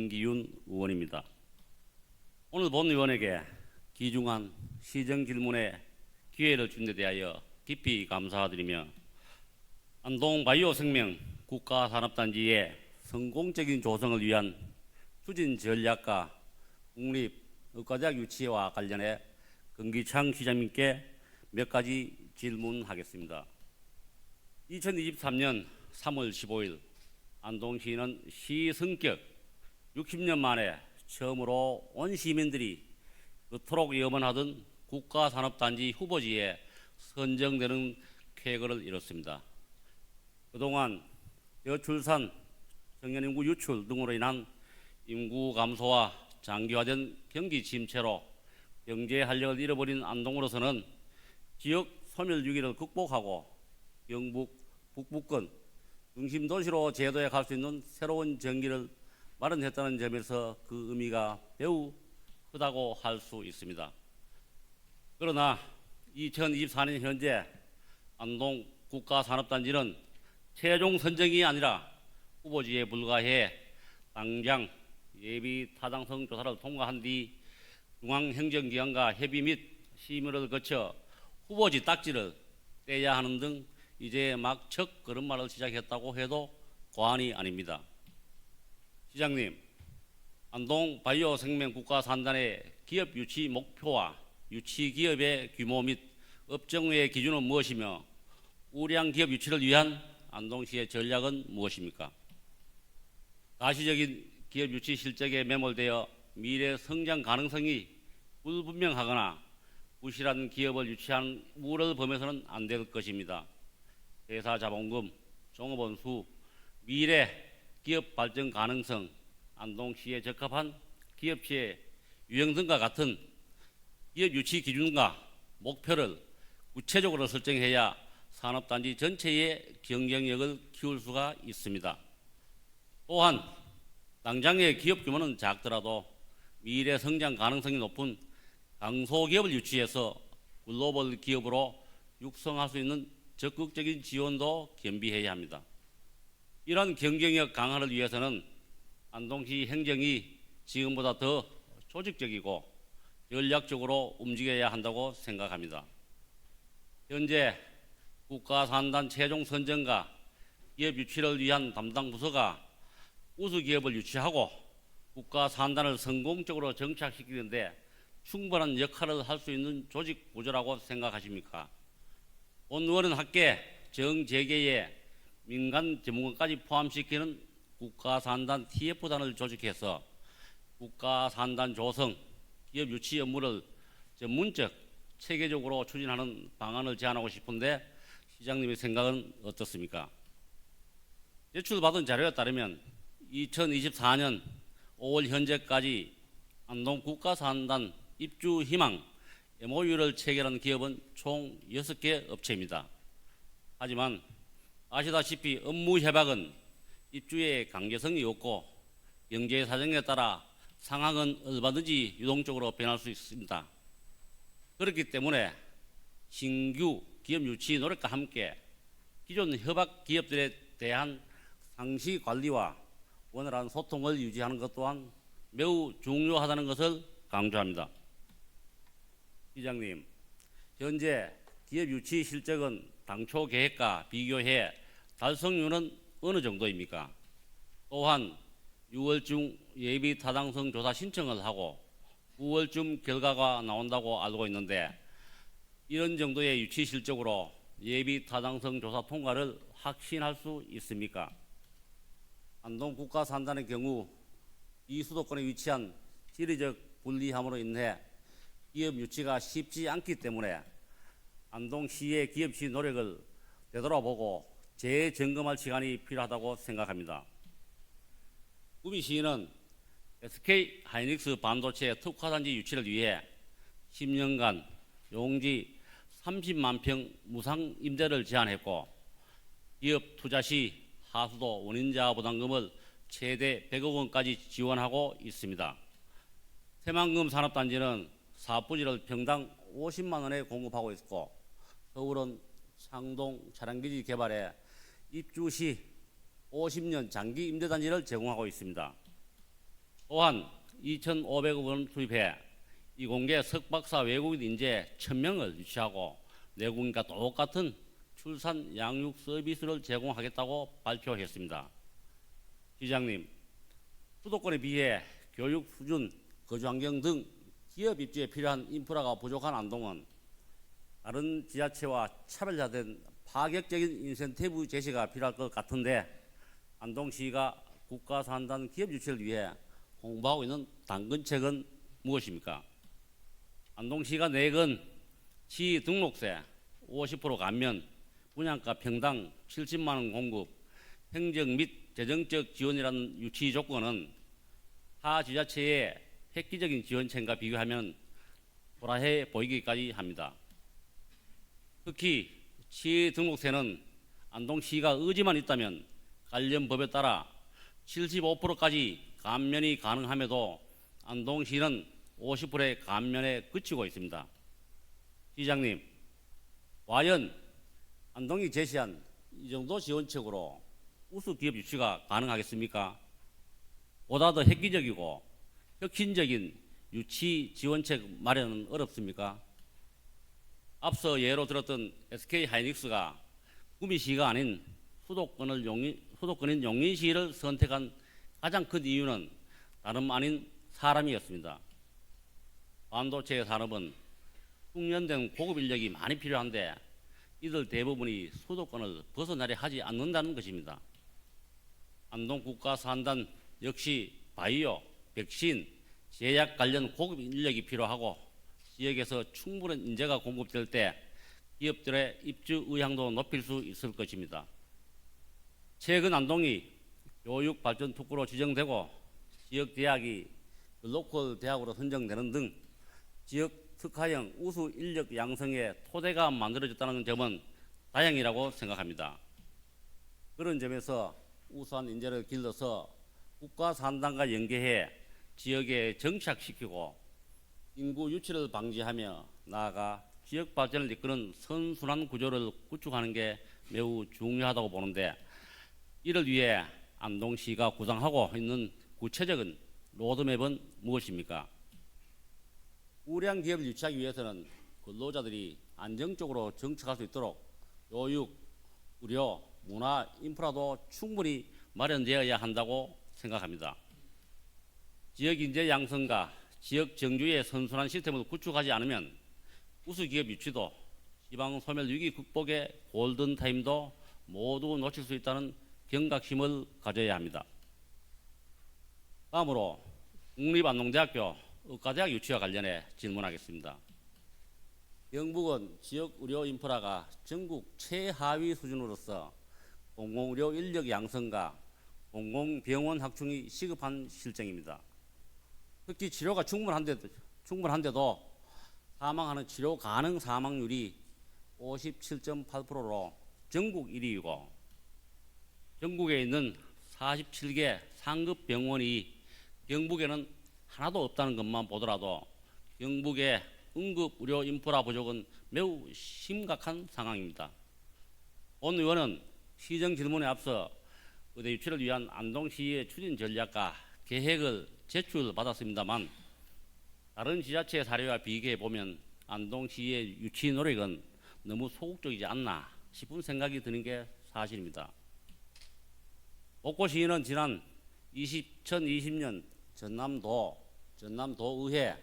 김기윤 의원입니다. 오늘 본 의원에게 귀중한 시정 질문에 기회를 준 데 대하여 깊이 감사드리며 안동 바이오 생명 국가산업단지의 성공적인 조성을 위한 추진 전략과 국립 의과대학 유치와 관련해 금기창 시장님께 몇 가지 질문하겠습니다. 2023년 3월 15일 안동시는 시 성격 60년 만에 처음으로 온 시민들이 그토록 염원하던 국가산업단지 후보지에 선정되는 쾌거를 이뤘습니다. 그동안 저출산, 청년인구 유출 등으로 인한 인구 감소와 장기화된 경기 침체로 경제 활력을 잃어버린 안동으로서는 지역 소멸 위기를 극복하고 경북 북부권 중심 도시로 제도해 갈수 있는 새로운 전기를 마련했다는 점에서 그 의미가 매우 크다고 할 수 있습니다. 그러나 2024년 현재 안동 국가산업단지는 최종 선정이 아니라 후보지에 불과해 당장 예비 타당성 조사를 통과한 뒤 중앙행정기관과 협의 및 심의를 거쳐 후보지 딱지를 떼야 하는 등 이제 막 첫 걸음마를 시작했다고 해도 과언이 아닙니다. 시장님, 안동 바이오 생명 국가 산단의 기업 유치 목표와 유치 기업의 규모 및 업종의 기준은 무엇이며 우량 기업 유치를 위한 안동시의 전략은 무엇입니까? 가시적인 기업 유치 실적에 매몰되어 미래 성장 가능성이 불분명하거나 부실한 기업을 유치한 우를 범해서는 안 될 것입니다. 회사 자본금, 종업원 수, 미래 기업 발전 가능성, 안동시에 적합한 기업체의 유형 등과 같은 기업 유치 기준과 목표를 구체적으로 설정해야 산업단지 전체의 경쟁력을 키울 수가 있습니다. 또한 당장의 기업 규모는 작더라도 미래 성장 가능성이 높은 강소기업을 유치해서 글로벌 기업으로 육성할 수 있는 적극적인 지원도 겸비해야 합니다. 이러한 경쟁력 강화를 위해서는 안동시 행정이 지금보다 더 조직적이고 전략적으로 움직여야 한다고 생각합니다. 현재 국가산단 최종 선정과 기업 유치를 위한 담당 부서가 우수 기업을 유치하고 국가산단을 성공적으로 정착시키는데 충분한 역할을 할 수 있는 조직 구조라고 생각하십니까? 본 의원은 학계 정재계에 민간 전문가까지 포함시키는 국가산단 TF단을 조직해서 국가산단 조성, 기업 유치 업무를 전문적, 체계적으로 추진하는 방안을 제안하고 싶은데 시장님의 생각은 어떻습니까? 제출받은 자료에 따르면 2024년 5월 현재까지 안동 국가산단 입주 희망 MOU를 체결한 기업은 총 6개 업체입니다. 하지만 아시다시피 업무 협약은 입주의 강제성이 없고 경제 사정에 따라 상황은 얼마든지 유동적으로 변할 수 있습니다. 그렇기 때문에 신규 기업 유치 노력과 함께 기존 협약 기업들에 대한 상시 관리와 원활한 소통을 유지하는 것 또한 매우 중요하다는 것을 강조합니다. 시장님, 현재 기업 유치 실적은 당초 계획과 비교해 달성률은 어느 정도입니까? 또한 6월 중 예비 타당성 조사 신청을 하고 9월쯤 결과가 나온다고 알고 있는데 이런 정도의 유치 실적으로 예비 타당성 조사 통과를 확신할 수 있습니까? 안동 국가산단의 경우 이 수도권에 위치한 지리적 분리함으로 인해 기업 유치가 쉽지 않기 때문에 안동시의 기업 유치 노력을 되돌아보고 재점검할 시간이 필요하다고 생각합니다. 구미시는 SK 하이닉스 반도체 특화단지 유치를 위해 10년간 용지 30만 평 무상 임대를 제안했고 기업 투자 시 하수도 원인자 부담금을 최대 100억 원까지 지원하고 있습니다. 새만금 산업단지는 사부지를 평당 50만 원에 공급하고 있고 서울은 상동 차량기지 개발에 입주 시 50년 장기 임대단지를 제공하고 있습니다. 또한 2,500억 원 투입해 이공계 석박사 외국인 인재 1,000명을 유치하고 내국인과 똑같은 출산 양육 서비스를 제공하겠다고 발표했습니다. 시장님, 수도권에 비해 교육 수준, 거주 환경 등 기업 입지에 필요한 인프라가 부족한 안동은 다른 지자체와 차별화된 파격적인 인센티브 제시가 필요할 것 같은데 안동시가 국가 산단 기업 유치를 위해 홍보하고 있는 당근책은 무엇입니까? 안동시가 내건 시 등록세 50% 감면, 분양가 평당 70만 원 공급, 행정 및 재정적 지원이라는 유치 조건은 타 지자체의 획기적인 지원책과 비교하면 도라해 보이기까지 합니다. 특히 시 등록세는 안동시가 의지만 있다면 관련 법에 따라 75%까지 감면이 가능함에도 안동시는 50%의 감면에 그치고 있습니다. 시장님, 과연 안동이 제시한 이 정도 지원책으로 우수 기업 유치가 가능하겠습니까? 보다 더 획기적이고 혁신적인 유치 지원책 마련은 어렵습니까? 앞서 예로 들었던 SK 하이닉스가 구미시가 아닌 수도권을 용인, 수도권인 용인시를 선택한 가장 큰 이유는 다름 아닌 사람이었습니다. 반도체 산업은 숙련된 고급 인력이 많이 필요한데 이들 대부분이 수도권을 벗어나려 하지 않는다는 것입니다. 안동 국가산단 역시 바이오, 백신, 제약 관련 고급 인력이 필요하고 지역에서 충분한 인재가 공급될 때 기업들의 입주 의향도 높일 수 있을 것입니다. 최근 안동이 교육 발전 특구로 지정되고 지역 대학이 글로컬 대학으로 선정되는 등 지역 특화형 우수 인력 양성의 토대가 만들어졌다는 점은 다행이라고 생각합니다. 그런 점에서 우수한 인재를 길러서 국가 산단과 연계해 지역에 정착시키고 인구 유치를 방지하며 나아가 지역 발전을 이끄는 선순환 구조를 구축하는 게 매우 중요하다고 보는데 이를 위해 안동시가 구상하고 있는 구체적인 로드맵은 무엇입니까? 우량 기업을 유치하기 위해서는 근로자들이 안정적으로 정착할 수 있도록 교육, 의료, 문화, 인프라도 충분히 마련되어야 한다고 생각합니다. 지역 인재 양성과 지역 정주의 선순환 시스템을 구축하지 않으면 우수 기업 유치도 지방 소멸 위기 극복의 골든 타임도 모두 놓칠 수 있다는 경각심을 가져야 합니다. 다음으로 국립안동대학교 의과대학 유치와 관련해 질문하겠습니다. 영북은 지역 의료 인프라가 전국 최하위 수준으로서 공공의료 인력 양성과 공공병원 확충이 시급한 실정입니다. 특히 치료가 충분한데도, 충분한데도 사망하는 치료 가능 사망률이 57.8%로 전국 1위이고 전국에 있는 47개 상급 병원이 경북에는 하나도 없다는 것만 보더라도 경북의 응급 의료 인프라 부족은 매우 심각한 상황입니다. 온 의원은 시정 질문에 앞서 의대 유치를 위한 안동시의 추진 전략과 계획을 제출받았습니다만 다른 지자체 사례와 비교해 보면 안동시의 유치 노력은 너무 소극적이지 않나 싶은 생각이 드는 게 사실입니다. 목포시는 지난 20, 2020년 전남도, 전남도의회,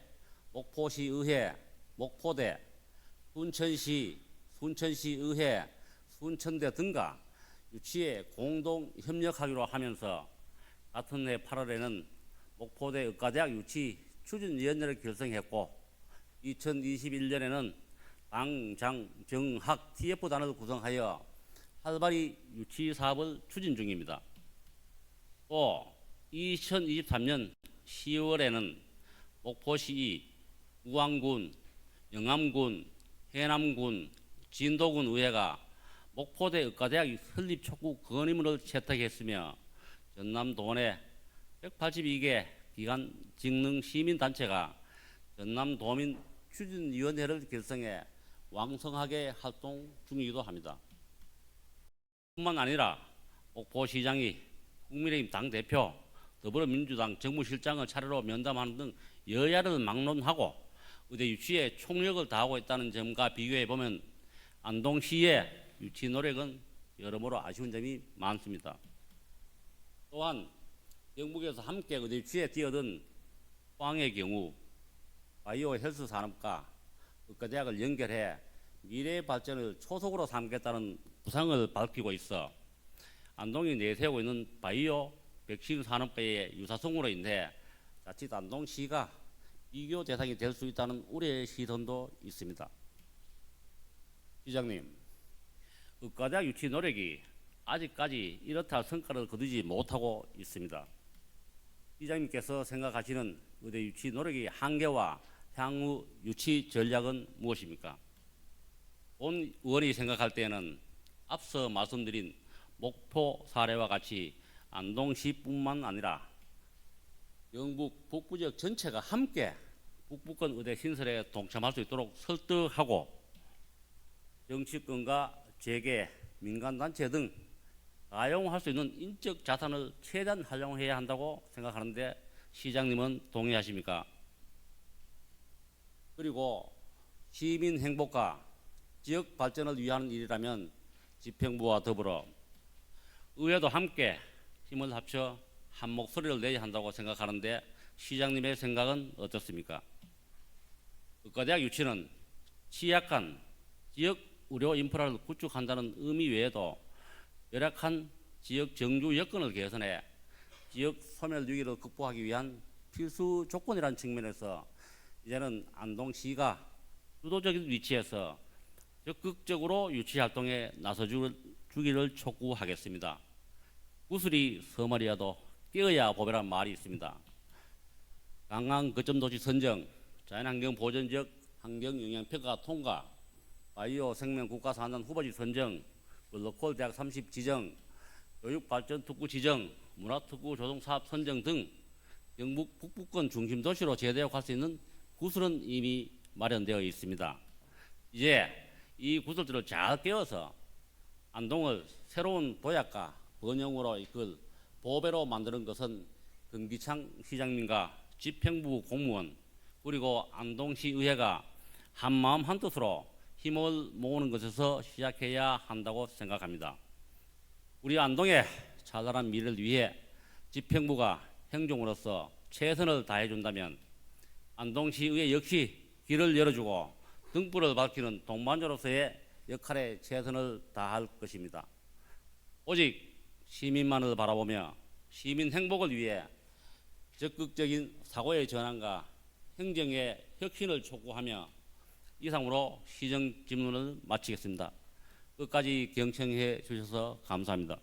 목포시의회, 목포대, 순천시, 순천시의회, 순천대 등과 유치에 공동 협력하기로 하면서 같은 해 8월에는 목포대 의과대학 유치 추진위원회를 결성했고 2021년에는 당장정학 TF단을 구성하여 활발히 유치 사업을 추진 중입니다. 또 2023년 10월에는 목포시, 우왕군, 영암군, 해남군, 진도군 의회가 목포대 의과대학 설립 촉구 건의문을 채택했으며 전남 도내 182개 기관 직능 시민단체가 전남 도민 추진위원회를 결성해 왕성하게 활동 중이기도 합니다. 뿐만 아니라 목포시장이 국민의힘 당대표 더불어민주당 정무실장을 차례로 면담하는 등 여야를 막론하고 의대 유치에 총력을 다하고 있다는 점과 비교해 보면 안동시의 유치 노력은 여러모로 아쉬운 점이 많습니다. 또한 영국에서 함께 의대 유치에 뛰어든 포항의 경우 바이오 헬스 산업과 의과대학을 연결해 미래의 발전을 초속으로 삼겠다는 구상을 밝히고 있어 안동이 내세우고 있는 바이오 백신 산업계의 유사성으로 인해 자칫 안동시가 비교 대상이 될 수 있다는 우려의 시선도 있습니다. 시장님, 의과대학 유치 노력이 아직까지 이렇다 할 성과를 거두지 못하고 있습니다. 시장님께서 생각하시는 의대 유치 노력의 한계와 향후 유치 전략은 무엇입니까? 본 의원이 생각할 때는 앞서 말씀드린 목포 사례와 같이 안동시뿐만 아니라 영북 북부 지역 전체가 함께 북부권 의대 신설에 동참할 수 있도록 설득하고 정치권과 재계, 민간단체 등 사용할 수 있는 인적 자산을 최대한 활용해야 한다고 생각하는데 시장님은 동의하십니까? 그리고 시민 행복과 지역 발전을 위한 일이라면 집행부와 더불어 의회도 함께 힘을 합쳐 한 목소리를 내야 한다고 생각하는데 시장님의 생각은 어떻습니까? 의과대학 유치는 취약한 지역 의료 인프라를 구축한다는 의미 외에도 열악한 지역 정주 여건을 개선해 지역 소멸 위기를 극복하기 위한 필수 조건이라는 측면에서 이제는 안동시가 주도적인 위치에서 적극적으로 유치 활동에 나서 주- 주기를 촉구하겠습니다. 구슬이 서머리여도 깨어야 보배란 말이 있습니다. 강강 거점 도시 선정, 자연환경 보전 지역 환경 영향 평가 통과, 바이오 생명 국가산업 후보지 선정, 로컬 대학 30 지정, 교육 발전 특구 지정, 문화 특구 조성 사업 선정 등 영북 북부권 중심 도시로 갈수 있는 구슬은 이미 마련되어 있습니다. 이제 이 구슬들을 잘 깨워서 안동을 새로운 도약과 번영으로 이끌 보배로 만드는 것은 금기창 시장님과 집행부 공무원 그리고 안동시 의회가 한마음 한뜻으로 힘을 모으는 것에서 시작해야 한다고 생각합니다. 우리 안동의 찬란한 미래를 위해 집행부가 행정으로서 최선을 다해준다면 안동시 의회 역시 길을 열어주고 등불을 밝히는 동반자로서의 역할에 최선을 다할 것입니다. 오직 시민만을 바라보며 시민 행복을 위해 적극적인 사고의 전환과 행정의 혁신을 촉구하며 이상으로 시정 질문을 마치겠습니다. 끝까지 경청해 주셔서 감사합니다.